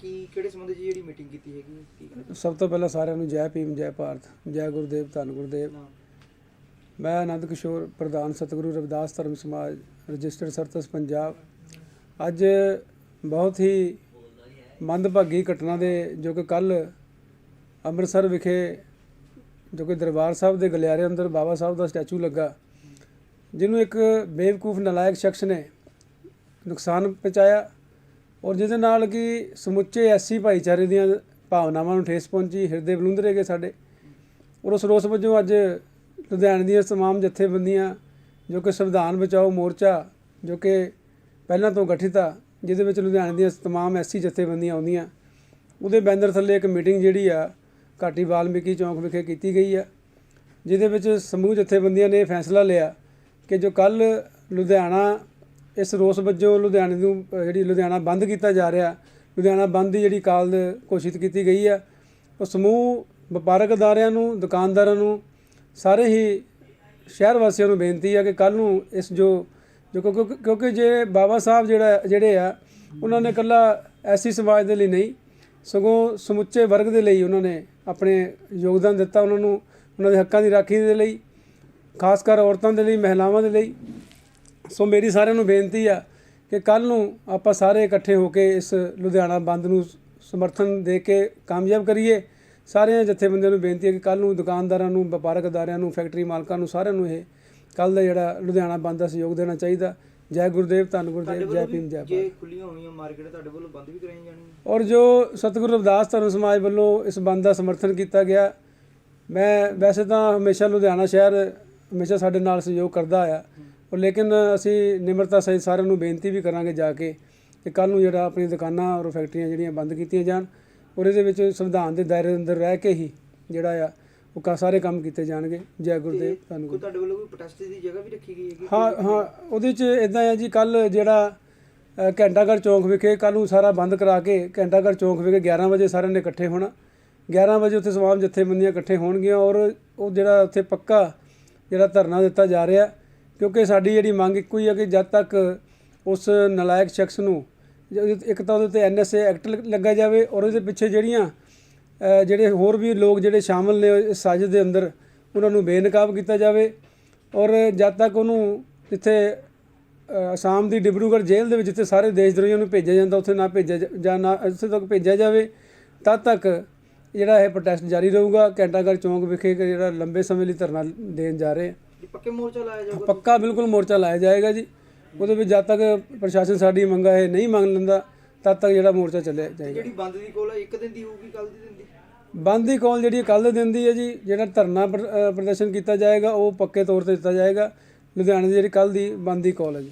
ਕੀ ਕਿਹੜੇ ਸੰਬੰਧ 'ਚ ਜਿਹੜੀ ਮੀਟਿੰਗ ਕੀਤੀ ਹੈਗੀ ਹੈ? ਕੀ ਕਹਿਣਾ ਸਭ ਤੋਂ ਪਹਿਲਾਂ ਸਾਰਿਆਂ ਨੂੰ ਜੈ ਭੀਮ ਜੈ ਭਾਰਤ ਜੈ ਗੁਰਦੇਵ ਧੰਨ ਗੁਰਦੇਵ ਚਾਹੁੰਦੇ? ਮੈਂ ਆਨੰਦ ਕਿਸ਼ੋਰ ਪ੍ਰਧਾਨ ਸਤਿਗੁਰੂ ਰਵਿਦਾਸ ਧਰਮ ਸਮਾਜ ਰਜਿਸਟਰਡ ਸਰਤਸ ਪੰਜਾਬ ਅੱਜ ਬਹੁਤ ਹੀ ਮੰਦਭਾਗੀ ਘਟਨਾ ਦੇ ਜੋ ਕਿ ਕੱਲ ਅੰਮ੍ਰਿਤਸਰ ਵਿਖੇ ਜੋ ਕਿ ਦਰਬਾਰ ਸਾਹਿਬ ਦੇ ਗਲਿਆਰੇ ਅੰਦਰ ਬਾਬਾ ਸਾਹਿਬ ਦਾ ਸਟੈਚੂ ਲੱਗਾ ਜਿਹਨੂੰ ਇੱਕ ਬੇਵਕੂਫ ਨਲਾਇਕ ਸ਼ਖਸ ਨੇ ਨੁਕਸਾਨ ਪਹੁੰਚਾਇਆ ਔਰ ਜਿਹਦੇ ਨਾਲ ਕਿ ਸਮੁੱਚੇ ਐਸੀ ਭਾਈਚਾਰੇ ਦੀਆਂ ਭਾਵਨਾਵਾਂ ਨੂੰ ਠੇਸ ਪਹੁੰਚੀ, ਹਿਰਦੇ ਬਲੁੰਦਰੇ ਗਏ ਸਾਡੇ। ਔਰ ਉਸ ਰੋਸ ਵਜੋਂ ਅੱਜ ਲੁਧਿਆਣੇ ਦੀਆਂ ਤਮਾਮ ਜਥੇਬੰਦੀਆਂ, ਜੋ ਕਿ ਸੰਵਿਧਾਨ ਬਚਾਓ ਮੋਰਚਾ, ਜੋ ਕਿ ਪਹਿਲਾਂ ਤੋਂ ਗਠਿਤ ਆ, ਜਿਹਦੇ ਵਿੱਚ ਲੁਧਿਆਣੇ ਦੀਆਂ ਤਮਾਮ ਐਸੀ ਜਥੇਬੰਦੀਆਂ ਆਉਂਦੀਆਂ, ਉਹਦੇ ਬੈਨਰ ਥੱਲੇ ਇੱਕ ਮੀਟਿੰਗ ਜਿਹੜੀ ਆ, ਘਾਟੀ ਵਾਲਮੀਕੀ ਚੌਂਕ ਵਿਖੇ ਕੀਤੀ ਗਈ ਆ, ਜਿਹਦੇ ਵਿੱਚ ਸਮੂਹ ਜਥੇਬੰਦੀਆਂ ਨੇ ਇਹ ਫੈਸਲਾ ਲਿਆ ਕਿ ਜੋ ਕੱਲ ਲੁਧਿਆਣਾ ਇਸ ਰੋਸ ਵਜੋਂ ਲੁਧਿਆਣੇ ਨੂੰ ਜਿਹੜੀ ਲੁਧਿਆਣਾ ਬੰਦ ਕੀਤਾ ਜਾ ਰਿਹਾ, ਲੁਧਿਆਣਾ ਬੰਦ ਦੀ ਜਿਹੜੀ ਕਾਲ ਘੋਸ਼ਿਤ ਕੀਤੀ ਗਈ ਆ, ਉਹ ਸਮੂਹ ਵਪਾਰਕ ਅਦਾਰਿਆਂ ਨੂੰ, ਦੁਕਾਨਦਾਰਾਂ ਨੂੰ, ਸਾਰੇ ਹੀ ਸ਼ਹਿਰ ਵਾਸੀਆਂ ਨੂੰ ਬੇਨਤੀ ਆ ਕਿ ਕੱਲ ਨੂੰ ਇਸ ਜੋ ਜੋ ਕਿਉਂਕਿ ਕਿਉਂਕਿ ਜੇ ਬਾਬਾ ਸਾਹਿਬ ਜਿਹੜਾ, ਜਿਹੜੇ ਆ, ਉਹਨਾਂ ਨੇ ਇਕੱਲਾ ਐਸੀ ਸਮਾਜ ਦੇ ਲਈ ਨਹੀਂ, ਸਗੋਂ ਸਮੁੱਚੇ ਵਰਗ ਦੇ ਲਈ ਉਹਨਾਂ ਨੇ ਆਪਣੇ ਯੋਗਦਾਨ ਦਿੱਤਾ ਉਹਨਾਂ ਨੂੰ, ਉਹਨਾਂ ਦੇ ਹੱਕਾਂ ਦੀ ਰਾਖੀ ਦੇ ਲਈ, ਖਾਸ ਕਰ ਔਰਤਾਂ ਦੇ ਲਈ, ਮਹਿਲਾਵਾਂ ਦੇ ਲਈ ਸੋ ਮੇਰੀ ਸਾਰਿਆਂ ਨੂੰ ਬੇਨਤੀ ਆ ਕਿ ਕੱਲ ਨੂੰ ਆਪਾਂ ਸਾਰੇ ਇਕੱਠੇ ਹੋ ਕੇ ਇਸ ਲੁਧਿਆਣਾ ਬੰਦ ਨੂੰ ਸਮਰਥਨ ਦੇ ਕੇ ਕਾਮਯਾਬ ਕਰੀਏ। ਸਾਰਿਆਂ ਜਥੇਬੰਦੀਆਂ ਨੂੰ ਬੇਨਤੀ ਹੈ ਕਿ ਕੱਲ ਨੂੰ ਦੁਕਾਨਦਾਰਾਂ ਨੂੰ ਵਪਾਰਕ ਅਦਾਰਿਆਂ ਨੂੰ ਫੈਕਟਰੀ ਮਾਲਕਾਂ ਨੂੰ ਸਾਰਿਆਂ ਨੂੰ ਇਹ ਕੱਲ ਦਾ ਜਿਹੜਾ ਲੁਧਿਆਣਾ ਬੰਦ ਦਾ ਸਹਿਯੋਗ ਦੇਣਾ ਚਾਹੀਦਾ। ਜੈ ਗੁਰਦੇਵ ਧੰਨ ਗੁਰਦੇਵ ਜੈ ਭੀਮ ਜੈ ਜੇ ਖੁੱਲੀਆਂ ਹੋਈਆਂ ਮਾਰਕੀਟ ਤੁਹਾਡੇ ਵੱਲੋਂ ਬੰਦ ਵੀ ਕਰਾਈਆਂ ਜਾਣਗੀਆਂ ਔਰ ਜੋ ਸਤਿਗੁਰੂ ਰਵਿਦਾਸ ਧਰਮ ਸਮਾਜ ਵੱਲੋਂ ਇਸ ਬੰਦ ਦਾ ਸਮਰਥਨ ਕੀਤਾ ਗਿਆ ਮੈਂ ਵੈਸੇ ਤਾਂ ਹਮੇਸ਼ਾ ਲੁਧਿਆਣਾ ਸ਼ਹਿਰ ਹਮੇਸ਼ਾ ਸਾਡੇ ਨਾਲ ਸਹਿਯੋਗ ਕਰਦਾ ਆਇਆ। ਔਰ ਲੇਕਿਨ ਅਸੀਂ ਨਿਮਰਤਾ ਸਹਿਤ ਸਾਰਿਆਂ ਨੂੰ ਬੇਨਤੀ ਵੀ ਕਰਾਂਗੇ ਜਾ ਕੇ ਕਿ ਕੱਲ ਨੂੰ ਜਿਹੜਾ ਆਪਣੀ ਦੁਕਾਨਾਂ ਔਰ ਫੈਕਟਰੀਆਂ ਜਿਹੜੀਆਂ ਬੰਦ ਕੀਤੀਆਂ ਜਾਣ ਔਰ ਇਹਦੇ ਵਿੱਚ ਸੰਵਿਧਾਨ ਦੇ ਦਾਇਰੇ ਦੇ ਅੰਦਰ ਰਹਿ ਕੇ ਹੀ ਜਿਹੜਾ ਆ ਉਹ ਕਾ ਸਾਰੇ ਕੰਮ ਕੀਤੇ ਜਾਣਗੇ। ਜੈ ਗੁਰਦੇਵ ਧੰਨ ਕੋਈ ਤੁਹਾਡੇ ਵੱਲੋਂ ਕੋਈ ਪ੍ਰੋਟੈਸਟ ਦੀ ਜਗ੍ਹਾ ਵੀ ਰੱਖੀ ਗਈ ਹੈਗੀ ਹਾਂ ਹਾਂ ਉਹਦੇ ਚ ਇਦਾਂ ਹੈ ਜੀ ਕੱਲ ਜਿਹੜਾ ਘੰਟਾਘਰ ਚੌਂਕ ਵਿਖੇ ਕੱਲ ਨੂੰ ਸਾਰਾ ਬੰਦ ਕਰਾ ਕੇ ਘੰਟਾਘਰ ਚੌਂਕ ਵਿਖੇ 11 ਵਜੇ ਸਾਰਿਆਂ ਨੇ ਇਕੱਠੇ ਹੋਣਾ। 11 ਵਜੇ ਉੱਥੇ ਤਮਾਮ ਜਥੇਬੰਦੀਆਂ ਇਕੱਠੇ ਹੋਣਗੀਆਂ ਔਰ ਉਹ ਜਿਹੜਾ ਉੱਥੇ ਪੱਕਾ ਜਿਹੜਾ ਧਰਨਾ ਦਿੱਤਾ ਜਾ ਰਿਹਾ ਕਿਉਂਕਿ ਸਾਡੀ ਜਿਹੜੀ ਮੰਗ ਇੱਕੋ ਹੀ ਹੈ ਕਿ ਜਦ ਤੱਕ ਉਸ ਨਲਾਇਕ ਸ਼ਖਸ ਨੂੰ ਇੱਕ ਤਾਂ ਉਹਦੇ ਤੇ ਐਨਐਸਏ ਐਕਟ ਲ- ਲੱਗਾ ਜਾਵੇ ਔਰ ਉਹਦੇ ਪਿੱਛੇ ਜਿਹੜੀਆਂ ਜਿਹੜੇ ਹੋਰ ਵੀ ਲੋਕ ਜਿਹੜੇ ਸ਼ਾਮਲ ਨੇ ਇਸ ਸਾਜ਼ਿਸ਼ ਦੇ ਅੰਦਰ ਉਹਨਾਂ ਨੂੰ ਬੇਨਕਾਬ ਕੀਤਾ ਜਾਵੇ ਔਰ ਜਦ ਤੱਕ ਉਹਨੂੰ ਜਿੱਥੇ ਅ, ਅਸਾਮ ਦੀ ਡਿਬਰੂਗੜ੍ਹ ਜੇਲ੍ਹ ਦੇ ਵਿੱਚ ਜਿੱਥੇ ਸਾਰੇ ਦੇਸ਼ ਦਰੋਹੀਆਂ ਨੂੰ ਭੇਜਿਆ ਜਾਂਦਾ ਉੱਥੇ ਨਾ ਭੇਜਿਆ ਜ- ਜਾਂ ਨਾ ਉੱਥੇ ਤੱਕ ਭੇਜਿਆ ਜਾਵੇ ਤਦ ਤੱਕ ਜਿਹੜਾ ਇਹ ਪ੍ਰੋਟੈਸਟ ਜਾਰੀ ਰਹੂਗਾ ਘੰਟਾਘਰ ਚੌਂਕ ਵਿਖੇ ਕਿ ਜਿਹੜਾ ਲੰਬੇ ਸਮੇਂ ਲਈ ਧਰਨਾ ਦੇਣ ਜਾ ਰਹੇ ਪੱਕੇ ਮੋਰਚਾ ਲਾਇਆ ਜਾਊਗਾ ਪੱਕਾ ਬਿਲਕੁਲ ਮੋਰਚਾ ਲਾਇਆ ਜਾਏਗਾ ਜੀ। ਉਹਦੇ ਵਿੱਚ ਜਦ ਤੱਕ ਪ੍ਰਸ਼ਾਸਨ ਸਾਡੀ ਮੰਗਾਂ ਇਹ ਨਹੀਂ ਮੰਨ ਲੈਂਦਾ ਤਦ ਤੱਕ ਜਿਹੜਾ ਮੋਰਚਾ ਚੱਲਿਆ ਜਾਏਗਾ। ਜਿਹੜੀ ਬੰਦ ਦੀ ਕੋਲ ਹੈ ਇੱਕ ਦਿਨ ਦੀ ਹੋਊਗੀ ਕੱਲ ਦੀ ਦਿਨ ਦੀ? ਬੰਦ ਦੀ ਕਾਲ ਜਿਹੜੀ ਕੱਲ ਦੇ ਦਿਨ ਦੀ ਹੈ ਜੀ ਜਿਹੜਾ ਧਰਨਾ ਪ੍ਰਦਰਸ਼ਨ ਕੀਤਾ ਜਾਏਗਾ ਉਹ ਪੱਕੇ ਤੌਰ ਤੇ ਦਿੱਤਾ ਜਾਏਗਾ। ਲੁਧਿਆਣੇ ਦੀ ਜਿਹੜੀ ਕੱਲ ਦੀ ਬੰਦ ਦੀ ਕਾਲ ਹੈ ਜੀ।